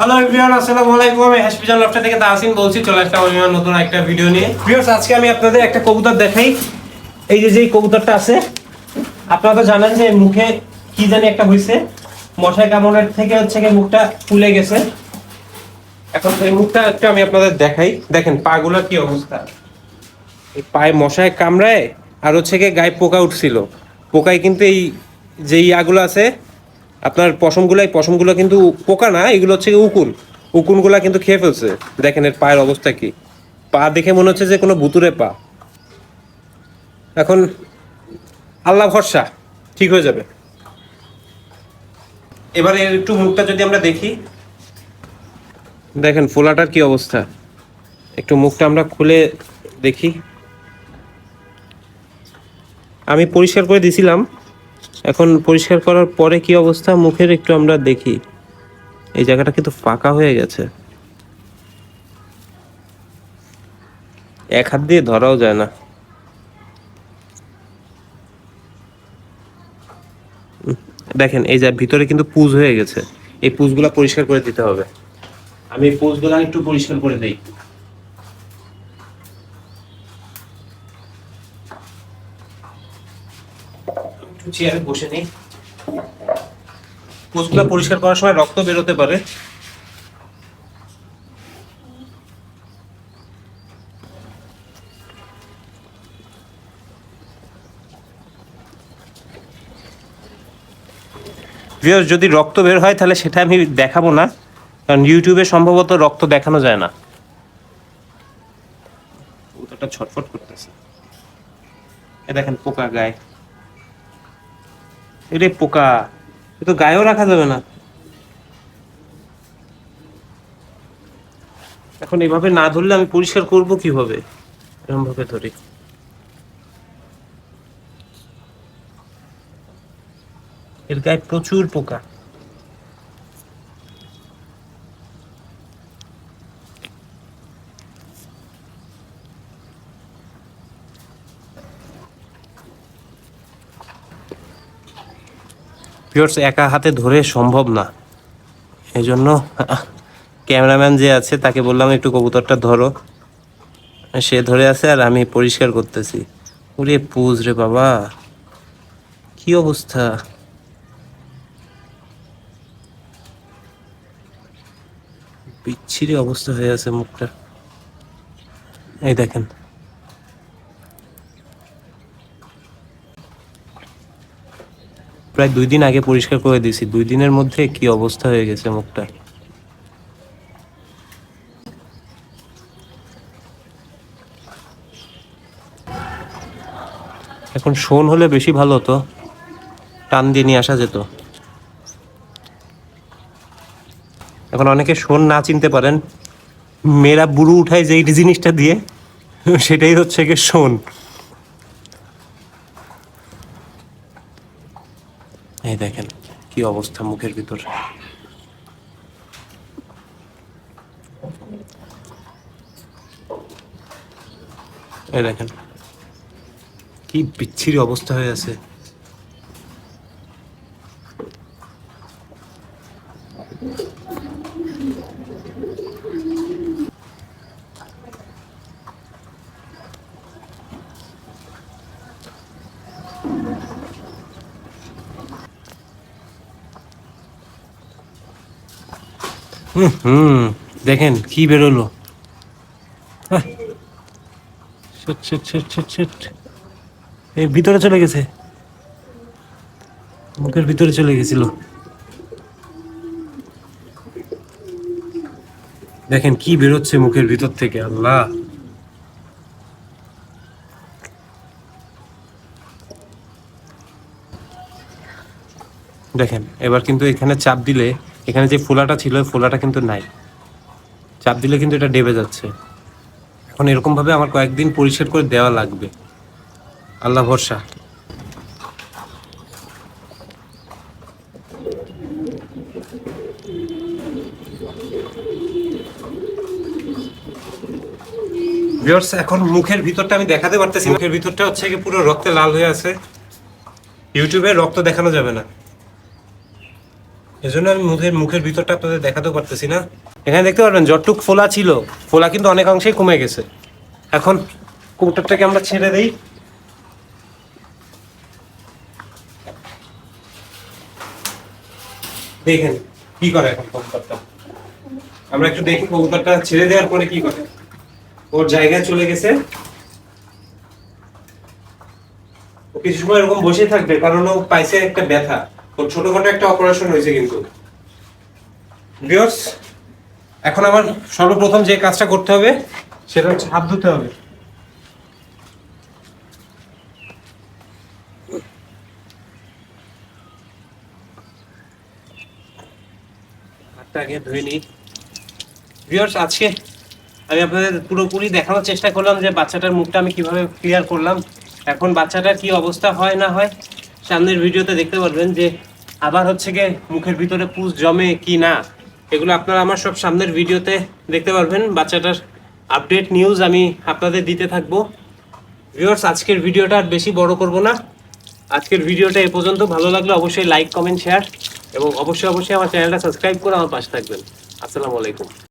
Hello everyone আসসালামু আলাইকুম। আমি হসপিটাল লফটা থেকে তাহসিন বলছি। চলে আসলাম আমি আমার নতুন একটা ভিডিও নিয়ে। ভিউয়ার্স আজকে আমি আপনাদের একটা কবুতর দেখাই। এই যে যেই কবুতরটা আছে, আপনারা তো জানেন যে মুখে কি জানি একটা হয়েছে মশাই কামড়ের থেকে হচ্ছে কি মুখটা ফুলে গেছে। এখন এই মুখটা একটু আমি আপনাদের দেখাই। দেখেন, পাগুলোর কি অবস্থা। এই পায়ে মশায় কামড়ায় আর হচ্ছে গিয়ে গায়ে পোকা উঠছিল। পোকায় কিন্তু এই যে ইয়াগুলো আছে আপনার পশমগুলো এই পশমগুলো কিন্তু পোকা না, এগুলো হচ্ছে উকুন। উকুনগুলা কিন্তু খেয়ে ফেলছে। দেখেন এর পায়ের অবস্থা কি। পা দেখে মনে হচ্ছে যে কোনো ভুতুরে পা। এখন আল্লাহ ভরসা, ঠিক হয়ে যাবে। এবারে এর একটু মুখটা যদি আমরা দেখি। দেখেন, ফোলাটার কি অবস্থা। একটু মুখটা আমরা খুলে দেখি। আমি পরিষ্কার করে দিছিলাম। এখন পরিষ্কার করার পরে কি অবস্থা? মুখের একটু আমরা দেখি। এই জায়গাটা কিন্তু ফাঁকা হয়ে গেছে। এক হাত দিয়ে ধরাও যায় না। দেখেন, এই যে ভিতরে কিন্তু পুজ হয়ে গেছে। এই পুজগুলা পরিষ্কার করে দিতে হবে। আমি পুজগুলা একটু পরিষ্কার করে দেই। চেয়ারে বসে নেই। পরিষ্কার করার সময় রক্ত বেরোতে পারে। যদি রক্ত বের হয়, তাহলে সেটা আমি দেখাবো না। কারণ ইউটিউবে সম্ভবত রক্ত দেখানো যায় না। ছটফট করতেছে। এ দেখেন পোকা গায়ে। এরে পোকা তো গায়েও রাখা যাবে না। এখন এভাবে না ধরলে আমি পরিষ্কার করব কীভাবে? এরকম ভাবে ধরি। এর গায়ে প্রচুর পোকা। পিওর্স একা হাতে ধরে সম্ভব না। এই জন্য ক্যামেরাম্যান যে আছে, তাকে বললাম, একটু কবুতরটা ধরো। সে ধরে আছে আর আমি পরিষ্কার করতেছি। ওরে পুজ রে বাবা, কি অবস্থা? বিচ্ছিরি অবস্থা হয়ে আছে মুখটা। এই দেখেন। প্রায় দুই দিন আগে পরিষ্কার করে দিয়েছি। দুই দিনের মধ্যে কি অবস্থা হয়ে গেছে মুখটা? এখন শোন হলে বেশি ভালো হতো। টান দিয়ে নিয়ে আসা যেত। এখন অনেকে শোন না চিনতে পারেন, মেয়েরা বুড়ো উঠায় যে জিনিসটা দিয়ে, সেটাই হচ্ছে গিয়ে শোন। এই দেখেন কি অবস্থা মুখের ভিতর। এই দেখেন কি বিচ্ছিরি অবস্থা হয়ে আছে। হুম দেখেন কি বেরোলো। ভিতরে চলে গেছে। মুখের ভিতরে চলে গেছিল। দেখেন কি বেরোচ্ছে মুখের ভিতর থেকে, আল্লাহ। দেখেন, এবার কিন্তু এখানে চাপ দিলে এখানে যে ফোলাটা ছিল, ফোলাটা কিন্তু নাই। চাপ দিলে কিন্তু এটা ডেবে যাচ্ছে। এখন এরকমভাবে আমার কয়েকদিন পরিষ্কার করে দেওয়া লাগবে। আল্লাহ ভরসা। এখন মুখের ভিতরটা আমি দেখাতে পারতেছি মুখের ভিতরটা হচ্ছে পুরো রক্তে লাল হয়ে আছে। ইউটিউবে রক্ত দেখানো যাবে না। এজন্য আমি মুখের মুখের ভিতরটা আপনাদের দেখাতেও পারতেছি না। এখানে দেখতে পারবেন যতটুক ফোলা ছিল। ফোলা কিন্তু অনেক অংশেই কমে গেছে। এখন কবুতরটাকে আমরা ছেড়ে দেই। দেখেন, কি করে এখন কবুতরটা? আমরা একটু দেখি কবুতরটা ছেড়ে দেওয়ার পরে কি করে। ওর জায়গায় চলে গেছে। কিছু সময় এরকম বসে থাকবে, কারণ ও পাইছে একটা ব্যথা। ওর ছোটখাটো একটা অপারেশন হয়েছে কিন্তু। ভিউয়ার্স এখন আমার সর্বপ্রথম যে কাজটা করতে হবে, সেটা হচ্ছে হাত ধুতে হবে। ধুয়ে নিই। ভিউয়ার্স আজকে আমি আপনাদের পুরোপুরি দেখানোর চেষ্টা করলাম যে বাচ্চাটার মুখটা আমি কীভাবে ক্লিয়ার করলাম। এখন বাচ্চাটার কি অবস্থা হয় না হয় সামনের ভিডিওতে দেখতে পারবেন যে আবার হচ্ছে গিয়ে মুখের ভিতরে পুষ জমে কি না, এগুলো আপনারা আমার সব সামনের ভিডিওতে দেখতে পারবেন। বাচ্চাটার আপডেট নিউজ আমি আপনাদের দিতে থাকব। ভিউয়ার্স আজকের ভিডিওটা আর বেশি বড় করব না। আজকের ভিডিওটা এ পর্যন্ত ভালো লাগলে অবশ্যই লাইক কমেন্ট শেয়ার এবং অবশ্যই অবশ্যই আমার চ্যানেলটা সাবস্ক্রাইব করে আমার পাশে থাকবেন। আসসালামু আলাইকুম।